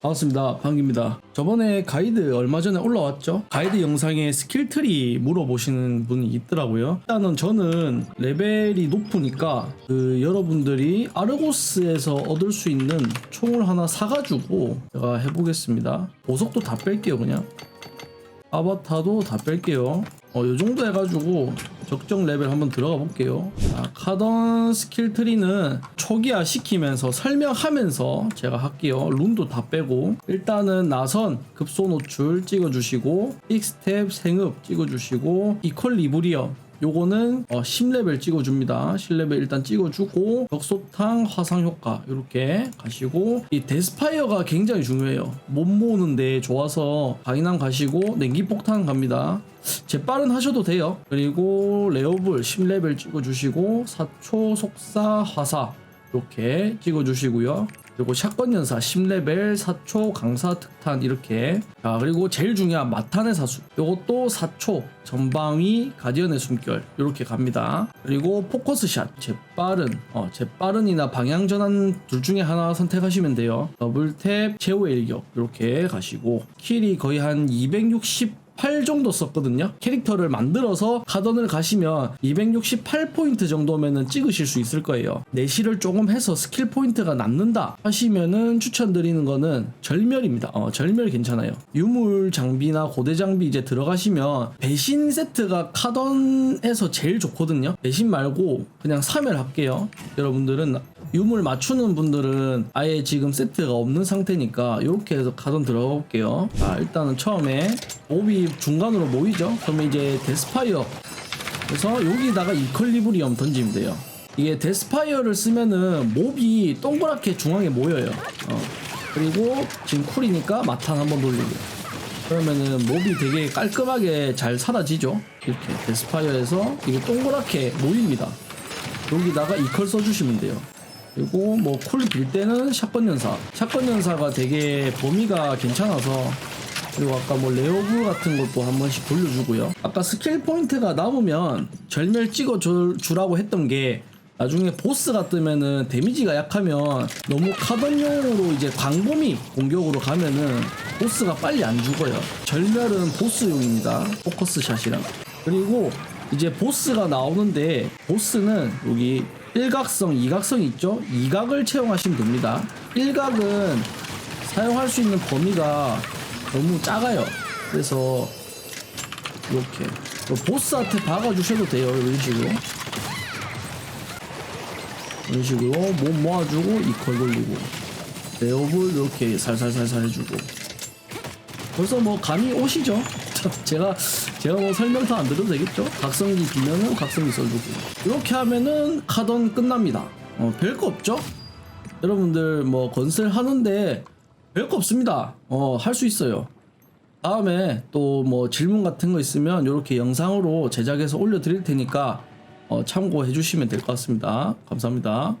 반갑습니다. 방기입니다. 저번에 가이드 얼마 전에 올라왔죠? 가이드 영상에 스킬트리 물어보시는 분이 있더라고요. 일단은 저는 레벨이 높으니까 그 여러분들이 아르고스에서 얻을 수 있는 총을 하나 사가지고 제가 해보겠습니다. 보석도 다 뺄게요, 그냥. 아바타도 다 뺄게요. 어, 요 정도 해가지고 적정 레벨 한번 들어가 볼게요. 자, 카던 스킬 트리는 초기화 시키면서 설명하면서 제가 할게요. 룬도 다 빼고 일단은 나선 급소 노출 찍어주시고 빅스텝 생읍 찍어주시고 이퀄 리브리엄 요거는 어, 10레벨 찍어줍니다. 10레벨 일단 찍어주고 벽소탕 화상 효과 이렇게 가시고 이 데스파이어가 굉장히 중요해요. 못 모으는데 좋아서 강인함 가시고 냉기폭탄 갑니다. 재빠른 하셔도 돼요. 그리고 레오블 10레벨 찍어주시고 사초 속사 화사 이렇게 찍어주시고요. 그리고 샷건 연사 10레벨 사초 강사 특탄 이렇게. 자 그리고 제일 중요한 마탄의 사수. 요것도 사초 전방위 가디언의 숨결. 이렇게 갑니다. 그리고 포커스샷 재빠른. 어 재빠른이나 방향 전환 둘 중에 하나 선택하시면 돼요. 더블탭 최후의 일격. 이렇게 가시고. 킬이 거의 한 260 8 정도 썼거든요. 캐릭터를 만들어서 카던을 가시면 268포인트 정도면은 찍으실 수 있을 거예요. 내실을 조금 해서 스킬 포인트가 남는다 하시면은 추천드리는 거는 절멸입니다. 어, 절멸 괜찮아요. 유물 장비나 고대 장비 이제 들어가시면 배신 세트가 카던에서 제일 좋거든요. 배신 말고 그냥 사멸 할게요. 여러분들은 유물 맞추는 분들은 아예 지금 세트가 없는 상태니까 이렇게 해서 카던 들어가 볼게요. 자, 일단은 처음에 몹이 중간으로 모이죠. 그러면 이제 데스파이어. 그래서 여기다가 이퀄리브리엄 던지면 돼요. 이게 데스파이어를 쓰면은 몹이 동그랗게 중앙에 모여요. 어. 그리고 지금 쿨이니까 마탄 한번 돌리고. 그러면은 몹이 되게 깔끔하게 잘 사라지죠. 이렇게 데스파이어에서 이게 동그랗게 모입니다. 여기다가 이퀄 써주시면 돼요. 그리고 뭐쿨빌 때는 샷건 연사. 샷건 연사가 되게 범위가 괜찮아서 그리고 아까 뭐 레오브 같은 것도 한 번씩 돌려주고요. 아까 스킬 포인트가 남으면 절멸 찍어 줄- 주라고 했던 게 나중에 보스가 뜨면은 데미지가 약하면 너무 카던용으로 이제 광범위 공격으로 가면은 보스가 빨리 안 죽어요. 절멸은 보스용입니다. 포커스 샷이랑. 그리고 이제 보스가 나오는데 보스는 여기 일각성, 이각성 있죠? 이각을 채용하시면 됩니다. 일각은 사용할 수 있는 범위가 너무 작아요. 그래서 이렇게 보스한테 박아주셔도 돼요. 이런 식으로. 이런 식으로 몸 모아주고 이퀄 돌리고 레오블 이렇게 살살살살 해주고 벌써 뭐 감이 오시죠? 제가 제가 뭐 설명 다 안 드려도 되겠죠? 각성기 주면은 각성기 써주고 이렇게 하면은 카던 끝납니다. 어, 별거 없죠? 여러분들 뭐 건설 하는데 별거 없습니다. 어, 할 수 있어요. 다음에 또 뭐 질문 같은 거 있으면 이렇게 영상으로 제작해서 올려드릴 테니까 어, 참고해 주시면 될 것 같습니다. 감사합니다.